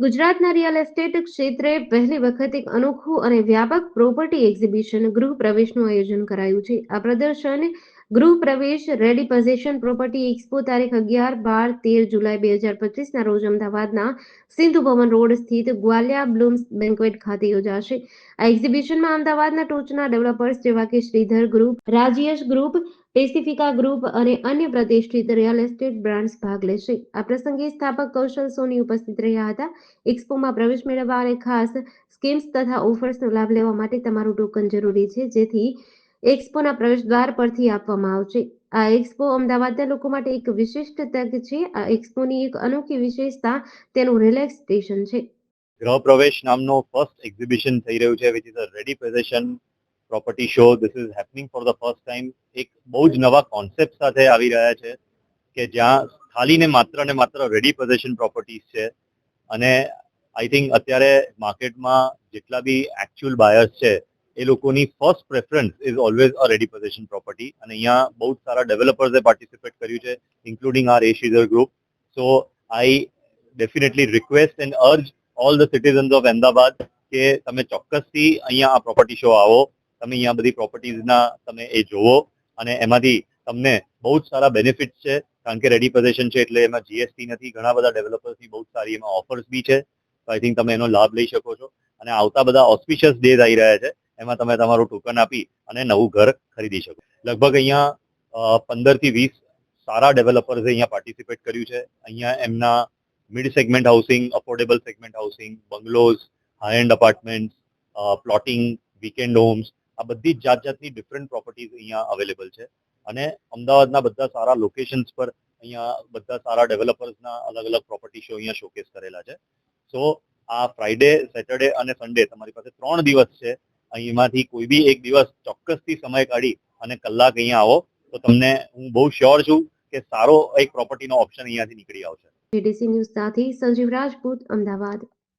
ગુજરાતના real estate ક્ષેત્રે પહેલી વખત એક અનોખું અને વ્યાપક પ્રોપર્ટી એક્ઝિબિશન ગૃહ પ્રવેશનું આયોજન કરાયું છે. આ પ્રદર્શન ગૃહ પ્રવેશ રેડી પોઝિશન પ્રોપર્ટી એક્સપો તારીખ અગિયાર બાર તેર જુલાઈ બે હજાર પચીસના રોજ અમદાવાદના સિંધુ ભવન રોડ સ્થિત ગ્વાલિયા બ્લુમ્સ બેન્કવેટ ખાતે યોજાશે. આ એક્ઝિબિશનમાં અમદાવાદના ટોચના ડેવલપર્સ જેવા કે Shridhar group Rajyash group, Pacifica group અને અન્ય પ્રતિષ્ઠિત રિયલ એસ્ટેટ બ્રાન્ડ્સ ભાગ લેશે. આ પ્રસંગે સ્થાપક કૌશલ સોની ઉપસ્થિત રહ્યા હતા. એક્સપોમાં પ્રવેશ મેળવવા અને ખાસ સ્કીમ્સ તથા ઓફર્સનો લાભ લેવા માટે તમારું ટોકન જરૂરી છે. જેથી એક્સપોના પ્રવેશ દ્વાર પરથી આપવામાં આવશે. આ એક્સપો અમદાવાદના લોકો માટે એક વિશિષ્ટ તક છે. આ એક્સપોની એક અનોખી વિશેષતા તેનું રિલેક્સ સ્ટેશન છે. ગ્રહ પ્રવેશ નામનો ફર્સ્ટ એક્ઝિબિશન થઈ રહ્યું છે which is a ready possession property show this is happening for the first time એક બહુ જ નવા કોન્સેપ્ટ સાથે આવી રહ્યા છે કે જ્યાં ખાલી ને માત્ર ને માત્ર રેડી પોઝેશન પ્રોપર્ટીઝ છે. અને આઈ થિંક અત્યારે માર્કેટમાં જેટલા બી એકચ્યુઅલ બાયર્સ છે એ લોકોની first preference is always a ready position property અને અહીંયા બહુ જ સારા ડેવલપર્સે પાર્ટિસિપેટ કર્યું છે including R એશીઝર group so I definitely request and urge all the citizens of Ahmedabad કે તમે ચોક્કસથી અહીંયા આ પ્રોપર્ટી શો આવો, તમે અહીંયા બધી પ્રોપર્ટીઝના તમે એ જોવો અને એમાંથી તમને બહુ જ સારા બેનિફિટ્સ છે, કારણ કે રેડી પોઝિશન છે એટલે એમાં જીએસટી નથી, ઘણા બધા ડેવલપર્સની બહુ સારી એમાં ઓફર્સ બી છે. તો આઈ થિંક તમે એનો લાભ લઈ શકો છો. અને આવતા બધા ઓસ્પિશિયસ ડેઝ આવી રહ્યા છે. એમાં તમે તમારું ટોકન આપી અને નવું ઘર ખરીદી શકો. લગભગ અહીંયા પંદરથી વીસ સારા ડેવલપર્સે અહીંયા પાર્ટિસિપેટ કર્યું છે. અહીંયા એમના mid segment housing affordable segment housing bungalows high end apartment plotting weekend homes આ બધી જ જાત જાતની ડિફરન્ટ પ્રોપર્ટીઝ અહીંયા અવેલેબલ છે. અને અમદાવાદના બધા સારા લોકેશન્સ પર અહીંયા બધા સારા ડેવલપર્સના અલગ અલગ પ્રોપર્ટી શો અહીંયા શોકેસ કરેલા છે. સો આ ફ્રાઈડે સેટરડે અને સન્ડે તમારી પાસે ત્રણ દિવસ છે અહીંમાંથી કોઈ બી એક દિવસ ચોક્કસથી સમય કાઢી અને કલાક અહીંયા આવો, તો તમને હું બહુ શ્યોર છું કે સારો એક પ્રોપર્ટીનો ઓપ્શન અહીંયાથી નીકળી આવશે. જીડીસી ન્યૂઝ સાથે સંજીવ રાજપૂત, અમદાવાદ.